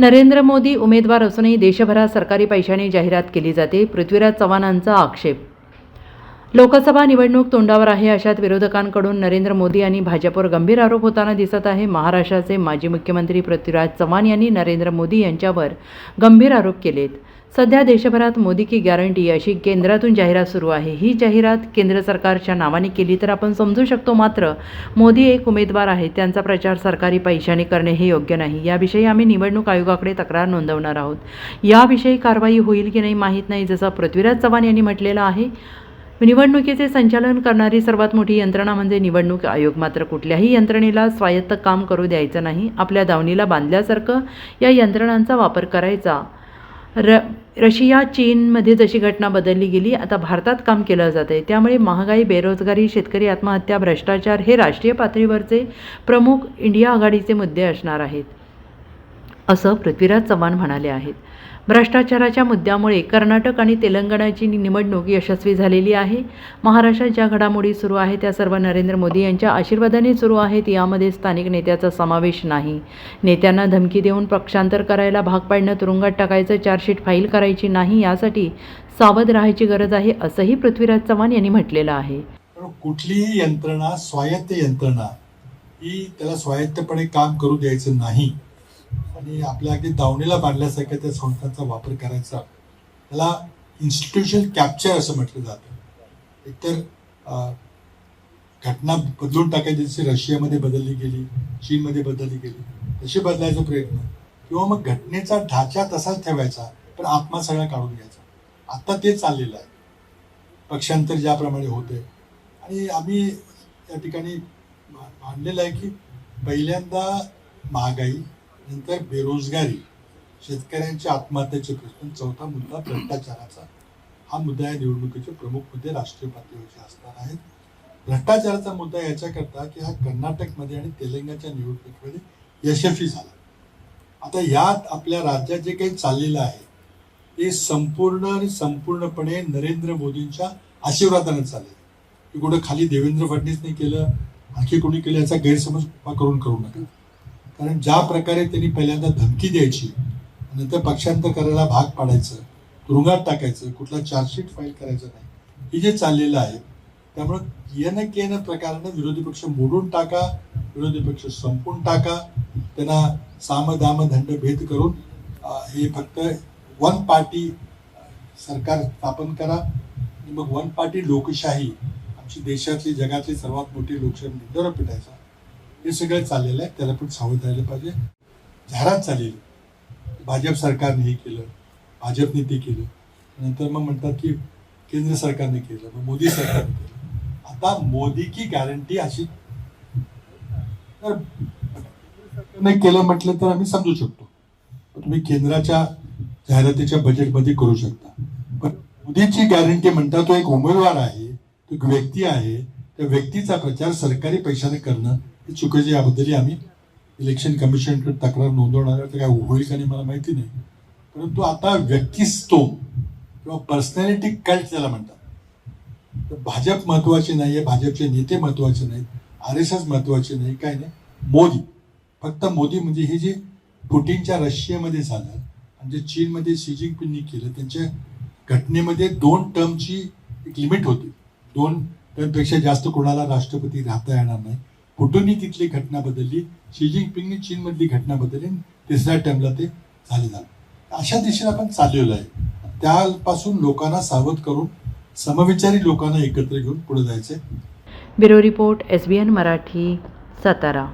नरेंद्र मोदी उमेदवार असूनही देशभरात सरकारी पैशाने जाहिरात केली जाते. पृथ्वीराज चव्हाणांचा आक्षेप. लोकसभा निवडणूक तोंडावर आहे अशात विरोधकांकडून नरेंद्र मोदी आणि भाजपवर गंभीर आरोप होताना दिसत आहे. महाराष्ट्राचे माजी मुख्यमंत्री पृथ्वीराज चव्हाण यांनी नरेंद्र मोदी यांच्यावर गंभीर आरोप केलेत. सध्या देशभरात मोदी की गॅरंटी अशी केंद्रातून जाहिरात सुरू आहे. ही जाहिरात केंद्र सरकारच्या नावाने केली तर आपण समजू शकतो मात्र मोदी एक उमेदवार आहे त्यांचा प्रचार सरकारी पैशाने करणे हे योग्य नाही. याविषयी आम्ही निवडणूक आयोगाकडे तक्रार नोंदवणार आहोत. याविषयी कारवाई होईल की नाही माहीत नाही जसं पृथ्वीराज चव्हाण यांनी म्हटलेलं आहे. निवडणुकीचे संचालन करणारी सर्वात मोठी यंत्रणा म्हणजे निवडणूक आयोग. मात्र कुठल्याही यंत्रणेला स्वायत्त काम करू द्यायचं नाही. आपल्या दावणीला बांधल्यासारखं या यंत्रणांचा वापर करायचा र रशिया चीनमध्ये जशी घटना बदलली गेली आता भारतात काम केलं जात आहे त्यामुळे महागाई बेरोजगारी शेतकरी आत्महत्या भ्रष्टाचार हे राष्ट्रीय पातळीवरचे प्रमुख इंडिया आघाडीचे मुद्दे असणार आहेत. असं पृथ्वीराज चव्हाण म्हणाले आहेत. भ्रष्टाचाराच्या मुद्द्यामुळे कर्नाटक आणि तेलंगणाची निवडणूक यशस्वी झालेली आहे. महाराष्ट्रात ज्या घडामोडी सुरू आहेत त्या सर्व नरेंद्र मोदी यांच्या आशीर्वादाने सुरू आहेत. यामध्ये स्थानिक नेत्याचा समावेश नाही. नेत्यांना धमकी देऊन पक्षांतर करायला भाग पाडणं तुरुंगात टाकायचं चार्जशीट फाईल करायची नाही यासाठी सावध राहायची गरज आहे असंही पृथ्वीराज चव्हाण यांनी म्हटलेलं आहे. कुठलीही यंत्रणा स्वायत्त यंत्रणा ही त्याला स्वायत्तपणे काम करू द्यायचं नाही. आणि आपल्या अगदी दावणीला बांधल्यासारख्या त्या संस्थांचा वापर करायचा. त्याला इन्स्टिट्यूशन कॅप्चर असं म्हटलं जातं. एकतर घटना बदलून टाकायची जशी रशियामध्ये बदलली गेली चीनमध्ये बदलली गेली तशी बदलायचा प्रयत्न. किंवा मग घटनेचा ढाचा तसाच ठेवायचा पण आत्मा सगळा काढून घ्यायचा. आत्ता ते चाललेलं आहे. पक्षांतर ज्याप्रमाणे होते आणि आम्ही या ठिकाणी मांडलेलं आहे की पहिल्यांदा महागाई नंतर बेरोजगारी. शेतकऱ्यांच्या आत्महत्याचे प्रश्न चौथा मुद्दा भ्रष्टाचाराचा. हा मुद्दा या निवडणुकीचे प्रमुख मुद्दे राष्ट्रीय पातळीवरचे असणार आहेत. भ्रष्टाचाराचा मुद्दा याच्याकरता की हा कर्नाटकमध्ये आणि तेलंगणाच्या निवडणुकीमध्ये यशस्वी झाला. आता यात आपल्या राज्यात जे काही चाललेलं आहे ते संपूर्ण आणि संपूर्णपणे नरेंद्र मोदींच्या आशीर्वादाने चालले की कुठं खाली देवेंद्र फडणवीसने केलं आणखी कोणी केलं याचा गैरसमज करून करू नका. कारण ज्या प्रकारे त्यांनी पहिल्यांदा धमकी द्यायची नंतर पक्षांतर करायला भाग पाडायचं तुरुंगात टाकायचं कुठला चार्जशीट फाईल करायचं नाही हे जे चाललेलं आहे त्यामुळं येणं केन प्रकारानं विरोधी पक्ष मोडून टाका विरोधी पक्ष संपून टाका त्यांना साम दाम दंड भेद करून हे फक्त वन पार्टी सरकार स्थापन करा. आणि मग वन पार्टी लोकशाही आमची देशातली जगातली सर्वात मोठी लोकशाही मुद्द्यावर पिटायचा हे सगळं चाललेलं आहे. त्याला पण सावध राहिलं पाहिजे. जाहिरात चालेल भाजप सरकारने हे केलं. भाजपने ते केलं. नंतर मग म्हणतात की केंद्र सरकारने केलं. मग मोदी सरकारने केलं. आता मोदी की गॅरंटी अशी तर नाही केलं म्हटलं तर आम्ही समजू शकतो. तुम्ही केंद्राच्या जाहिरातीच्या बजेटमध्ये करू शकता. पण मोदीची गॅरंटी म्हणता तो एक उमेदवार आहे तो एक व्यक्ती आहे. त्या व्यक्तीचा प्रचार सरकारी पैशाने करणं हे याबद्दलही याबद्दल आम्ही इलेक्शन कमिशनकडे तक्रार नोंदवणार तर काय होईल का नाही मला माहिती नाही. परंतु आता व्यक्तिस्तो किंवा पर्सनॅलिटी कल्ट त्याला म्हणतात. तर भाजप महत्त्वाचे नाही आहे भाजपचे नेते महत्त्वाचे नाहीत आर एस एस महत्त्वाचे नाही काय नाही. मोदी फक्त मोदी म्हणजे हे जे पुटिनच्या रशियामध्ये झालं आणि जे चीनमध्ये शी जिनपिंगनी केलं त्यांच्या घटनेमध्ये दोन टर्मची एक लिमिट होती. दोन टर्मपेक्षा जास्त कोणाला राष्ट्रपती राहता येणार नाही. पुटिननी तिथली घटना बदलली. शी जिनपिंगनी चीनमधली घटना बदलली तिसऱ्या टर्मला ते झाले झालं. अशा दिशेने आपण चाललेलो आहे. त्यापासून लोकांना सावध करून समविचारी लोकांना एकत्र घेऊन पुढे जायचंय. Bureau report S B N Marathi Satara.